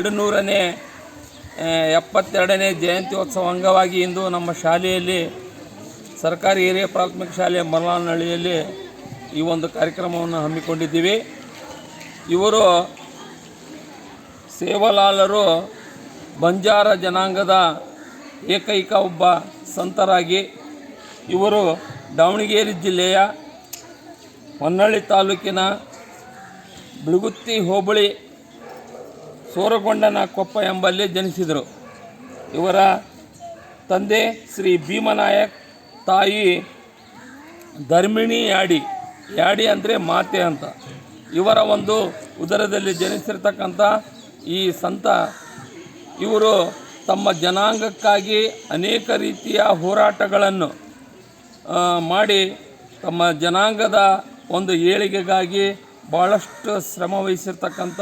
ಎರಡು ನೂರನೇ ಎಪ್ಪತ್ತೆರಡನೇ ಜಯಂತ್ಯೋತ್ಸವ ಅಂಗವಾಗಿ ಇಂದು ನಮ್ಮ ಶಾಲೆಯಲ್ಲಿ ಸರ್ಕಾರಿ ಹಿರಿಯ ಪ್ರಾಥಮಿಕ ಶಾಲೆಯ ಮರಳನಹಳ್ಳಿಯಲ್ಲಿ ಈ ಒಂದು ಕಾರ್ಯಕ್ರಮವನ್ನು ಹಮ್ಮಿಕೊಂಡಿದ್ದೀವಿ. ಇವರು ಸೇವಲಾಲರು ಬಂಜಾರ ಜನಾಂಗದ ಏಕೈಕ ಒಬ್ಬ ಸಂತರಾಗಿ, ಇವರು ದಾವಣಗೆರೆ ಜಿಲ್ಲೆಯ ಹೊನ್ನಳ್ಳಿ ತಾಲೂಕಿನ ಬಿಳುಗುತ್ತಿ ಹೋಬಳಿ ಸೋರಗೊಂಡನ ಕೊಪ್ಪ ಎಂಬಲ್ಲಿ ಜನಿಸಿದರು. ಇವರ ತಂದೆ ಶ್ರೀ ಭೀಮನಾಯಕ್, ತಾಯಿ ಧರ್ಮಿಣಿ ಯಾಡಿ. ಯಾಡಿ ಅಂದರೆ ಮಾತೆ ಅಂತ. ಇವರ ಒಂದು ಉದರದಲ್ಲಿ ಜನಿಸಿರ್ತಕ್ಕಂಥ ಈ ಸಂತ, ಇವರು ತಮ್ಮ ಜನಾಂಗಕ್ಕಾಗಿ ಅನೇಕ ರೀತಿಯ ಹೋರಾಟಗಳನ್ನು ಮಾಡಿ ತಮ್ಮ ಜನಾಂಗದ ಒಂದು ಏಳಿಗೆಗಾಗಿ ಭಾಳಷ್ಟು ಶ್ರಮ ವಹಿಸಿರ್ತಕ್ಕಂಥ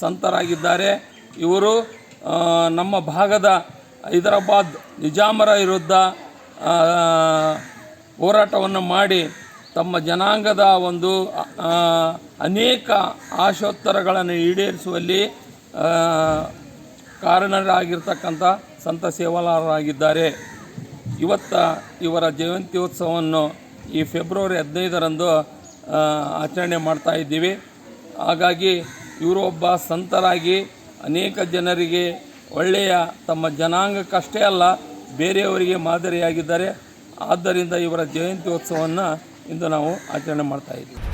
ಸಂತರಾಗಿದ್ದಾರೆ. ಇವರು ನಮ್ಮ ಭಾಗದ ಹೈದರಾಬಾದ್ ನಿಜಾಮರ ವಿರುದ್ಧ ಹೋರಾಟವನ್ನು ಮಾಡಿ ತಮ್ಮ ಜನಾಂಗದ ಒಂದು ಅನೇಕ ಆಶೋತ್ತರಗಳನ್ನು ಈಡೇರಿಸುವಲ್ಲಿ ಕಾರಣರಾಗಿರ್ತಕ್ಕಂಥ ಸಂತ ಸೇವಾಲಾರರಾಗಿದ್ದಾರೆ ಇವತ್ತ ಇವರ ಜಯಂತ್ಯೋತ್ಸವವನ್ನು ಈ ಫೆಬ್ರವರಿ ಹದಿನೈದರಂದು ಆಚರಣೆ ಮಾಡ್ತಾ ಇದ್ದೀವಿ. ಹಾಗಾಗಿ ಇವರು ಸಂತರಾಗಿ ಅನೇಕ ಜನರಿಗೆ ಒಳ್ಳೆಯ ತಮ್ಮ ಜನಾಂಗಕ್ಕಷ್ಟೇ ಅಲ್ಲ, ಬೇರೆಯವರಿಗೆ ಮಾದರಿಯಾಗಿದ್ದಾರೆ. ಆದ್ದರಿಂದ ಇವರ ಜಯಂತ್ಯೋತ್ಸವವನ್ನು ಇಂದು ನಾವು ಆಚರಣೆ ಮಾಡ್ತಾ ಇದ್ದೀವಿ.